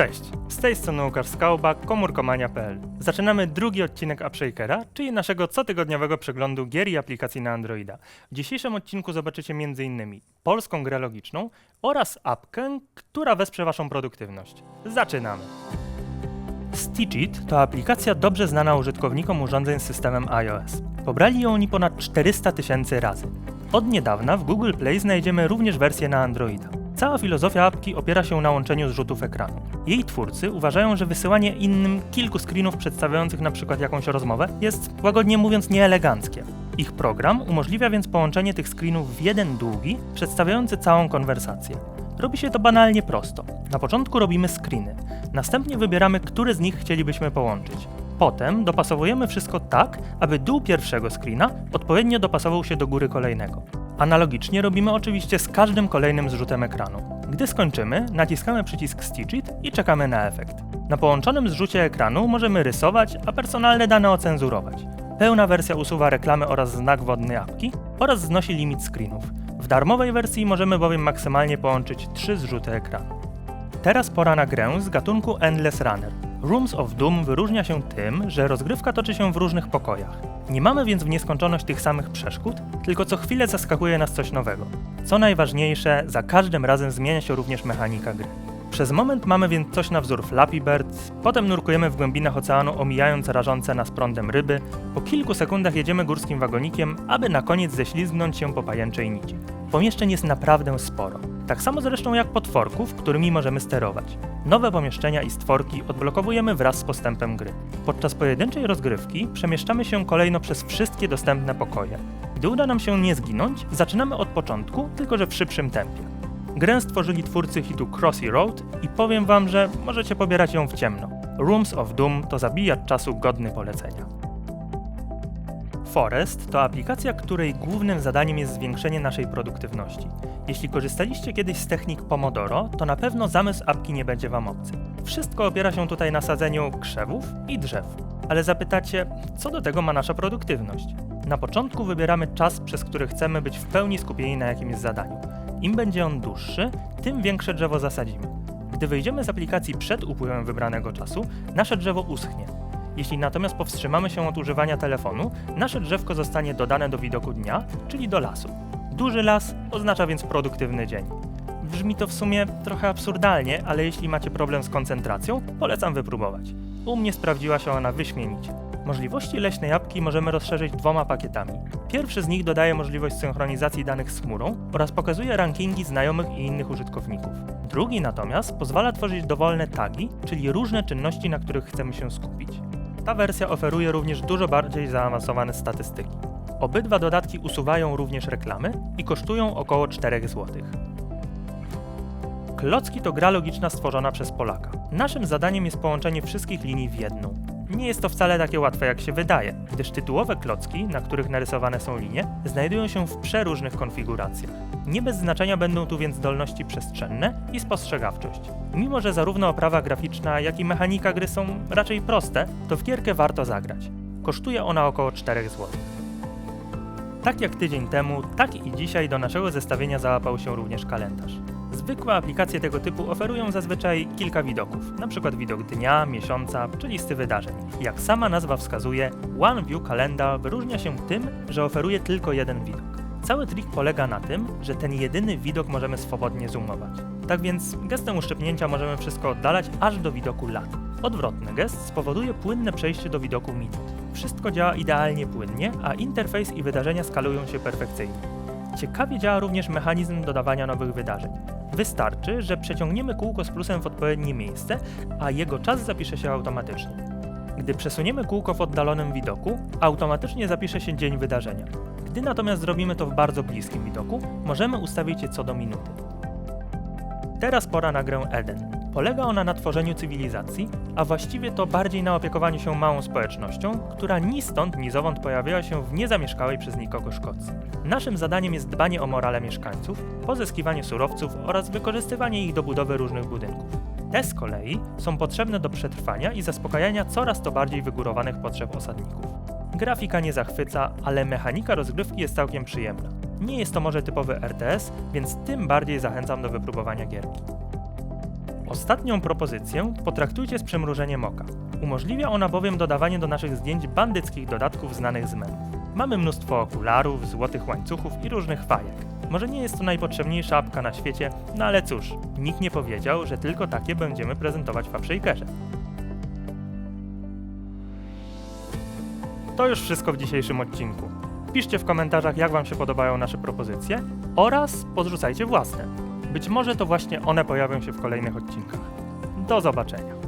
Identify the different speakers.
Speaker 1: Cześć, z tej strony Łukasz Skałba, komórkomania.pl. Zaczynamy drugi odcinek AppShakera, czyli naszego cotygodniowego przeglądu gier i aplikacji na Androida. W dzisiejszym odcinku zobaczycie m.in. polską grę logiczną oraz apkę, która wesprze Waszą produktywność. Zaczynamy! Stitchit to aplikacja dobrze znana użytkownikom urządzeń z systemem iOS. Pobrali ją oni ponad 400 tysięcy razy. Od niedawna w Google Play znajdziemy również wersję na Androida. Cała filozofia apki opiera się na łączeniu zrzutów ekranu. Jej twórcy uważają, że wysyłanie innym kilku screenów przedstawiających przykład jakąś rozmowę jest, łagodnie mówiąc, nieeleganckie. Ich program umożliwia więc połączenie tych screenów w jeden długi, przedstawiający całą konwersację. Robi się to banalnie prosto. Na początku robimy screeny, następnie wybieramy, który z nich chcielibyśmy połączyć. Potem dopasowujemy wszystko tak, aby dół pierwszego screena odpowiednio dopasował się do góry kolejnego. Analogicznie robimy oczywiście z każdym kolejnym zrzutem ekranu. Gdy skończymy, naciskamy przycisk Stitch It i czekamy na efekt. Na połączonym zrzucie ekranu możemy rysować, a personalne dane ocenzurować. Pełna wersja usuwa reklamy oraz znak wodny apki oraz znosi limit screenów. W darmowej wersji możemy bowiem maksymalnie połączyć trzy zrzuty ekranu. Teraz pora na grę z gatunku Endless Runner. Rooms of Doom wyróżnia się tym, że rozgrywka toczy się w różnych pokojach. Nie mamy więc w nieskończoność tych samych przeszkód, tylko co chwilę zaskakuje nas coś nowego. Co najważniejsze, za każdym razem zmienia się również mechanika gry. Przez moment mamy więc coś na wzór Flappy Bird, potem nurkujemy w głębinach oceanu omijając rażące nas prądem ryby, po kilku sekundach jedziemy górskim wagonikiem, aby na koniec ześlizgnąć się po pajęczej nici. Pomieszczeń jest naprawdę sporo. Tak samo zresztą jak potworków, którymi możemy sterować. Nowe pomieszczenia i stworki odblokowujemy wraz z postępem gry. Podczas pojedynczej rozgrywki przemieszczamy się kolejno przez wszystkie dostępne pokoje. Gdy uda nam się nie zginąć, zaczynamy od początku, tylko że w szybszym tempie. Grę stworzyli twórcy hitu Crossy Road i powiem wam, że możecie pobierać ją w ciemno. Rooms of Doom to zabijacz czasu godny polecenia. Forest to aplikacja, której głównym zadaniem jest zwiększenie naszej produktywności. Jeśli korzystaliście kiedyś z technik Pomodoro, to na pewno zamysł apki nie będzie Wam obcy. Wszystko opiera się tutaj na sadzeniu krzewów i drzew. Ale zapytacie, co do tego ma nasza produktywność? Na początku wybieramy czas, przez który chcemy być w pełni skupieni na jakimś zadaniu. Im będzie on dłuższy, tym większe drzewo zasadzimy. Gdy wyjdziemy z aplikacji przed upływem wybranego czasu, nasze drzewo uschnie. Jeśli natomiast powstrzymamy się od używania telefonu, nasze drzewko zostanie dodane do widoku dnia, czyli do lasu. Duży las oznacza więc produktywny dzień. Brzmi to w sumie trochę absurdalnie, ale jeśli macie problem z koncentracją, polecam wypróbować. U mnie sprawdziła się ona wyśmienicie. Możliwości leśnej apki możemy rozszerzyć dwoma pakietami. Pierwszy z nich dodaje możliwość synchronizacji danych z chmurą oraz pokazuje rankingi znajomych i innych użytkowników. Drugi natomiast pozwala tworzyć dowolne tagi, czyli różne czynności, na których chcemy się skupić. Ta wersja oferuje również dużo bardziej zaawansowane statystyki. Obydwa dodatki usuwają również reklamy i kosztują około 4 zł. Klocki to gra logiczna stworzona przez Polaka. Naszym zadaniem jest połączenie wszystkich linii w jedną. Nie jest to wcale takie łatwe jak się wydaje, gdyż tytułowe klocki, na których narysowane są linie, znajdują się w przeróżnych konfiguracjach. Nie bez znaczenia będą tu więc zdolności przestrzenne i spostrzegawczość. Mimo, że zarówno oprawa graficzna, jak i mechanika gry są raczej proste, to w gierkę warto zagrać. Kosztuje ona około 4 zł. Tak jak tydzień temu, tak i dzisiaj do naszego zestawienia załapał się również kalendarz. Zwykłe aplikacje tego typu oferują zazwyczaj kilka widoków, np. widok dnia, miesiąca czy listy wydarzeń. Jak sama nazwa wskazuje, OneView Calendar wyróżnia się tym, że oferuje tylko jeden widok. Cały trik polega na tym, że ten jedyny widok możemy swobodnie zoomować. Tak więc gestem uszczypnięcia możemy wszystko oddalać aż do widoku lat. Odwrotny gest spowoduje płynne przejście do widoku minut. Wszystko działa idealnie płynnie, a interfejs i wydarzenia skalują się perfekcyjnie. Ciekawie działa również mechanizm dodawania nowych wydarzeń. Wystarczy, że przeciągniemy kółko z plusem w odpowiednie miejsce, a jego czas zapisze się automatycznie. Gdy przesuniemy kółko w oddalonym widoku, automatycznie zapisze się dzień wydarzenia. Gdy natomiast zrobimy to w bardzo bliskim widoku, możemy ustawić je co do minuty. Teraz pora na grę Eden. Polega ona na tworzeniu cywilizacji, a właściwie to bardziej na opiekowaniu się małą społecznością, która ni stąd, ni zowąd pojawiła się w niezamieszkałej przez nikogo Szkocji. Naszym zadaniem jest dbanie o morale mieszkańców, pozyskiwanie surowców oraz wykorzystywanie ich do budowy różnych budynków. Te z kolei są potrzebne do przetrwania i zaspokajania coraz to bardziej wygórowanych potrzeb osadników. Grafika nie zachwyca, ale mechanika rozgrywki jest całkiem przyjemna. Nie jest to może typowy RTS, więc tym bardziej zachęcam do wypróbowania gierki. Ostatnią propozycję potraktujcie z przymrużeniem oka. Umożliwia ona bowiem dodawanie do naszych zdjęć bandyckich dodatków znanych z memów. Mamy mnóstwo okularów, złotych łańcuchów i różnych fajek. Może nie jest to najpotrzebniejsza apka na świecie, no ale cóż, nikt nie powiedział, że tylko takie będziemy prezentować w AppShakerze. To już wszystko w dzisiejszym odcinku. Piszcie w komentarzach, jak Wam się podobają nasze propozycje oraz podrzucajcie własne. Być może to właśnie one pojawią się w kolejnych odcinkach. Do zobaczenia.